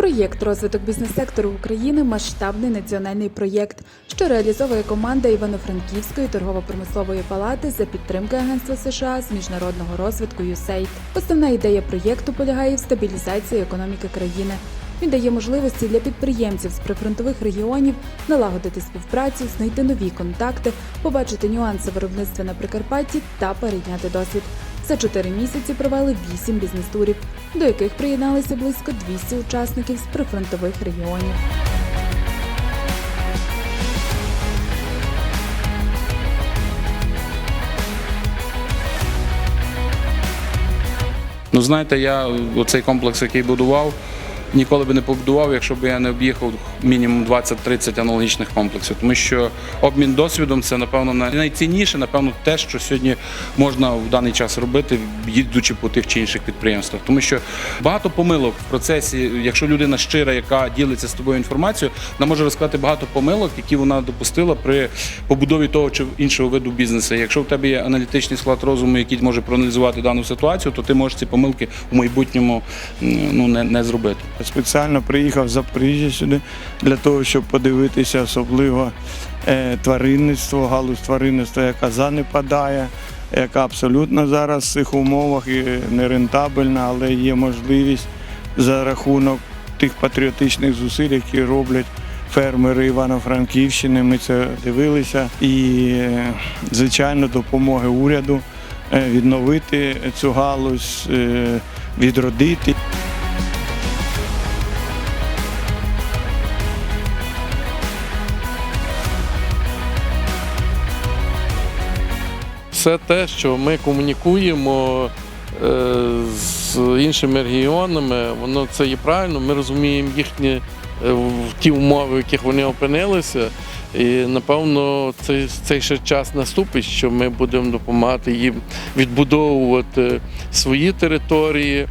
Проєкт розвиток бізнес-сектору України масштабний національний проєкт, що реалізовує команда Івано-Франківської торгово-промислової палати за підтримки Агентства США з міжнародного розвитку USAID. Основна ідея проєкту полягає в стабілізації економіки країни. Він дає можливості для підприємців з прифронтових регіонів налагодити співпрацю, знайти нові контакти, побачити нюанси виробництва на Прикарпатті та перейняти досвід. За чотири місяці провели вісім бізнес-турів, до яких приєдналися близько 200 учасників з прифронтових регіонів. Ну, знаєте, я оцей комплекс, який будував, ніколи би не побудував, якщо б я не об'їхав мінімум 20-30 аналогічних комплексів. Тому що обмін досвідом це, напевно, най- найцінніше, напевно, те, що сьогодні можна в даний час робити, їдучи по тих чи інших підприємствах. Тому що багато помилок в процесі, якщо людина щира, яка ділиться з тобою інформацією, вона може розказати багато помилок, які вона допустила при побудові того чи іншого виду бізнесу. Якщо в тебе є аналітичний склад розуму, який може проаналізувати дану ситуацію, то ти можеш ці помилки в майбутньому ну, не, не зробити. Спеціально приїхав з Запоріжжя сюди для того, щоб подивитися особливо е, тваринництво, галузь тваринництва, яка занепадає, яка абсолютно зараз в цих умовах і нерентабельна, але є можливість за рахунок тих патріотичних зусиль, які роблять. Фермери Івано-Франківщини, ми це дивилися, і е, звичайно допомоги уряду е, відновити цю галузь, відродити. Все те, що ми комунікуємо е, з іншими регіонами, воно це є правильно. Ми розуміємо їхні е, ті умови, в яких вони опинилися. І напевно цей, цей ще час наступить, що ми будемо допомагати їм відбудовувати свої території.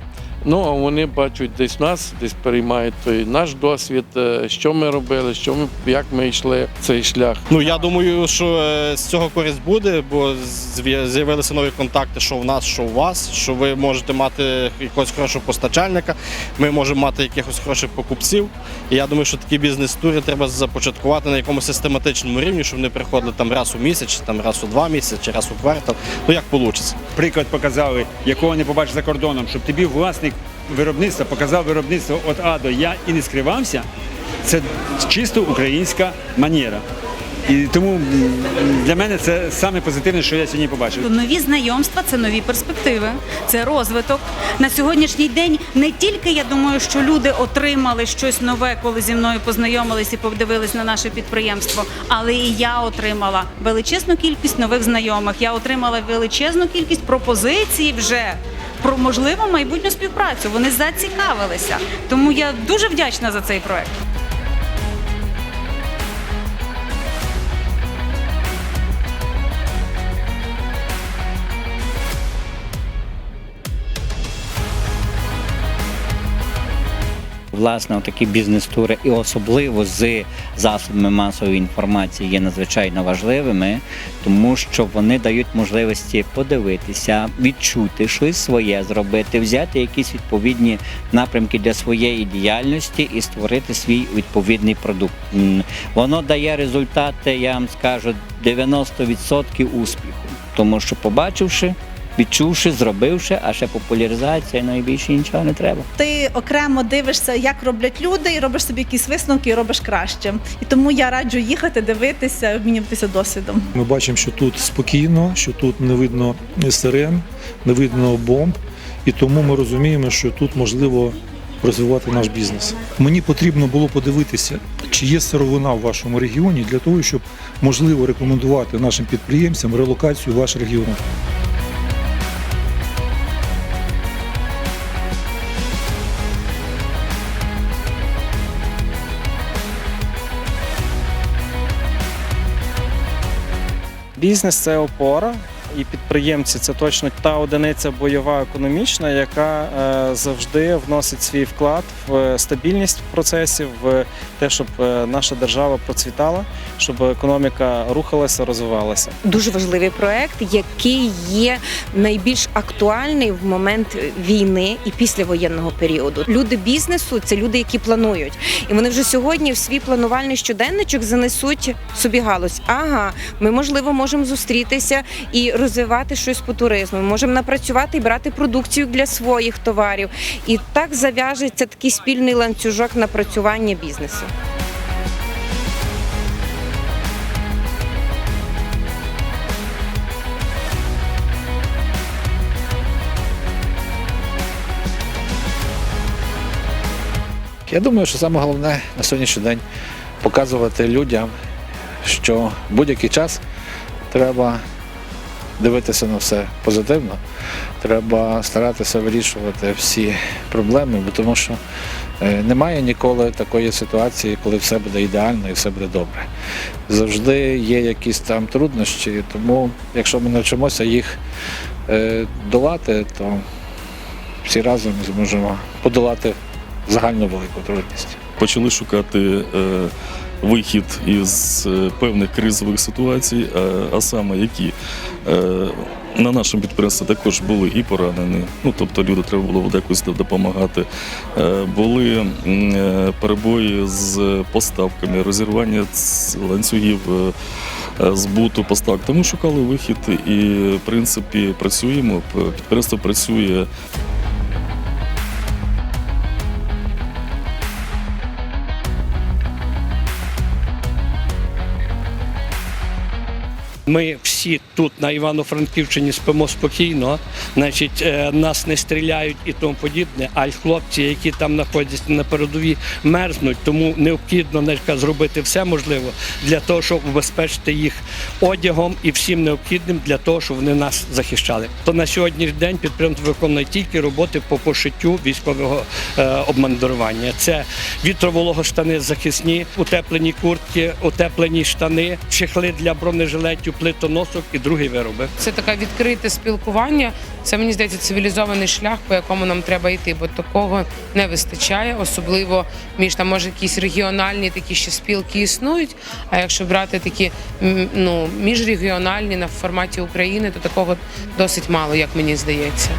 Ну а вони бачать десь нас, десь переймають той наш досвід, е, що ми робили, що ми як ми йшли цей шлях. Ну я думаю, що е, з цього користь буде, бо з'явилися нові контакти, що в нас, що у вас, що ви можете мати якогось хорошого постачальника, ми можемо мати якихось хороших покупців. І я думаю, що такі бізнес-тури треба започаткувати на якомусь систематичному рівні, щоб вони приходили там раз у місяць, там раз у два місяці, раз у квартал. Ну як вийде. приклад показали, якого не побачиш за кордоном, щоб тобі власник виробництва показав виробництво від А до Я і не скривався, це чисто українська манера. І тому для мене це саме позитивне, що я сьогодні побачив. Нові знайомства це нові перспективи, це розвиток. На сьогоднішній день не тільки я думаю, що люди отримали щось нове, коли зі мною познайомились і подивились на наше підприємство, але і я отримала величезну кількість нових знайомих. Я отримала величезну кількість пропозицій вже. Про можливу майбутню співпрацю вони зацікавилися, тому я дуже вдячна за цей проект. Власне, такі бізнес-тури, і особливо з засобами масової інформації, є надзвичайно важливими, тому що вони дають можливості подивитися, відчути щось своє зробити, взяти якісь відповідні напрямки для своєї діяльності і створити свій відповідний продукт. Воно дає результати, я вам скажу, 90% успіху, тому що побачивши. Відчувши, зробивши, а ще популяризація, ну і більше нічого не треба. ти окремо дивишся, як роблять люди, і робиш собі якісь висновки і робиш краще. І тому я раджу їхати, дивитися, обмінюватися досвідом. Ми бачимо, що тут спокійно, що тут не видно сирен, не видно бомб, і тому ми розуміємо, що тут можливо розвивати наш бізнес. Мені потрібно було подивитися, чи є сировина в вашому регіоні для того, щоб можливо рекомендувати нашим підприємцям релокацію в ваш регіон. Бізнес це опора, і підприємці це точно та одиниця бойова економічна, яка е, завжди вносить свій вклад в стабільність процесів, в те, щоб е, наша держава процвітала, щоб економіка рухалася, розвивалася. дуже важливий проект, який є найбільш актуальний в момент війни і післявоєнного періоду. Люди бізнесу це люди, які планують, і вони вже сьогодні в свій планувальний щоденничок занесуть собі галузь. Ага, ми можливо можемо зустрітися і розвивати щось по туризму. Можемо напрацювати і брати продукцію для своїх товарів. І так зав'яжеться такий спільний ланцюжок напрацювання бізнесу. Я думаю, що саме головне на сьогоднішній день показувати людям, що будь-який час треба дивитися на все позитивно, треба старатися вирішувати всі проблеми, бо тому що е, немає ніколи такої ситуації, коли все буде ідеально і все буде добре. Завжди є якісь там труднощі, тому якщо ми навчимося їх е, долати, то всі разом зможемо подолати загальну велику трудність. Почали шукати е, вихід із е, певних кризових ситуацій, е, а саме які на нашому підприємстві також були і поранені, ну тобто люди треба було якось допомагати. Були перебої з поставками, розірвання ланцюгів. Збуту поставок, тому шукали вихід і в принципі працюємо. Підприємство працює Ми всі тут на Івано-Франківщині спимо спокійно, значить, е, нас не стріляють і тому подібне. А й хлопці, які там знаходяться на передовій, мерзнуть, тому необхідно значить, зробити все можливе для того, щоб убезпечити їх одягом і всім необхідним для того, щоб вони нас захищали. То на сьогоднішній день підприємство виконує тільки роботи по пошиттю військового е, обмандирування. Це вітровологоштани захисні, утеплені куртки, утеплені штани, чехли для бронежилетів, плитоносок і другі вироби. Це таке відкрите спілкування. Це мені здається цивілізований шлях, по якому нам треба йти, бо такого не вистачає, особливо між там може якісь регіональні такі ще спілки існують. А якщо брати такі ну міжрегіональні на форматі України, то такого досить мало, як мені здається.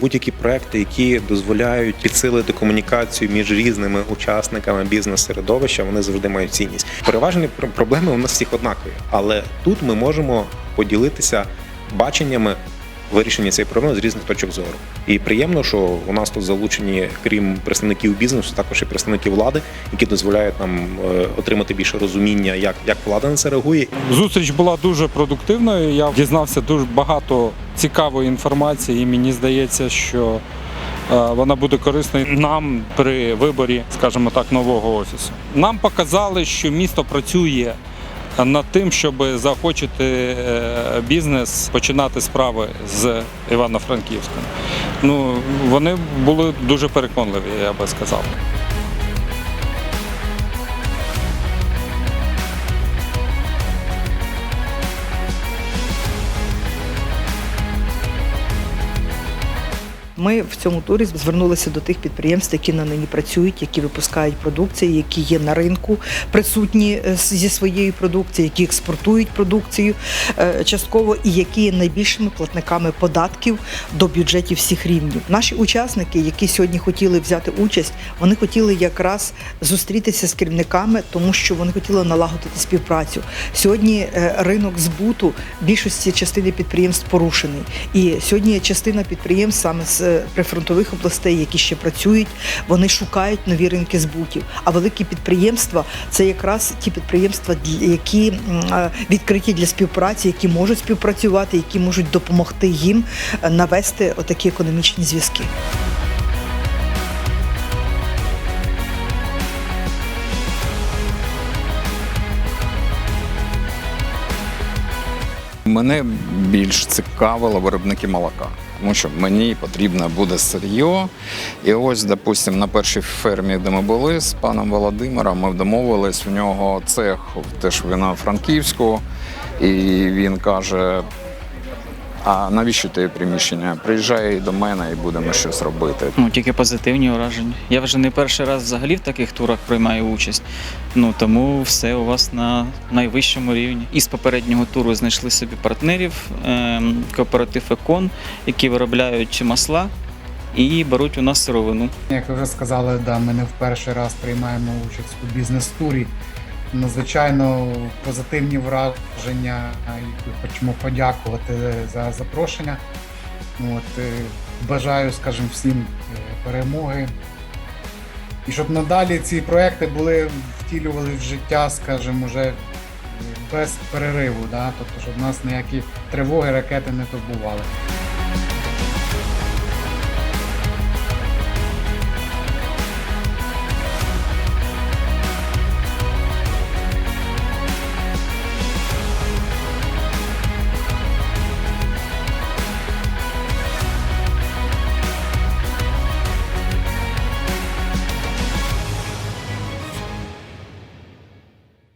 Будь-які проекти, які дозволяють підсилити комунікацію між різними учасниками бізнес-середовища, вони завжди мають цінність. Переважні проблеми у нас всіх однакові, але тут ми можемо поділитися баченнями вирішення цієї проблеми з різних точок зору. І приємно, що у нас тут залучені, крім представників бізнесу, також і представники влади, які дозволяють нам е, отримати більше розуміння, як, як влада на це реагує Зустріч була дуже продуктивною. Я дізнався дуже багато цікавої інформації, і мені здається, що е, вона буде корисною нам при виборі, скажімо так, нового офісу. Нам показали, що місто працює над тим, щоб заохочити е, бізнес починати справи з Івано-Франківським, Ну, вони були дуже переконливі, я би сказав. Ми в цьому турі звернулися до тих підприємств, які на нині працюють, які випускають продукцію, які є на ринку, присутні е, зі своєю продукцією, які експортують продукцію е, частково і які є найбільшими платниками податків до бюджетів всіх рівнів. Наші учасники, які сьогодні хотіли взяти участь, вони хотіли якраз зустрітися з керівниками, тому що вони хотіли налагодити співпрацю. Сьогодні е, ринок збуту більшості частини підприємств порушений. І сьогодні частина підприємств саме з прифронтових областей, які ще працюють, вони шукають нові ринки збутів. А великі підприємства це якраз ті підприємства, які відкриті для співпраці, які можуть співпрацювати, які можуть допомогти їм е, навести отакі економічні зв'язки. Мене більш цікавило виробники молока. Тому що мені потрібно буде сир'йо. І ось, допустимо, на першій фермі, де ми були з паном Володимиром, ми домовились, в нього цех теж вина франківську, і він каже. А навіщо тобі приміщення? Приїжджай до мене і будемо щось робити. Ну, тільки позитивні враження. Я вже не перший раз взагалі в таких турах приймаю участь. Ну тому все у вас на найвищому рівні. Із попереднього туру знайшли собі партнерів, ем, кооператив Екон, які виробляють масла і беруть у нас сировину. Як ви вже сказали, да, ми не в перший раз приймаємо участь у бізнес-турі. Надзвичайно позитивні враження. І хочемо подякувати за запрошення. От, е, бажаю, скажімо, всім е, перемоги. І щоб надалі ці проекти були втілювали в життя, скажімо, вже е, без перериву. Да? Тобто, щоб нас ніякі тривоги, ракети не турбували.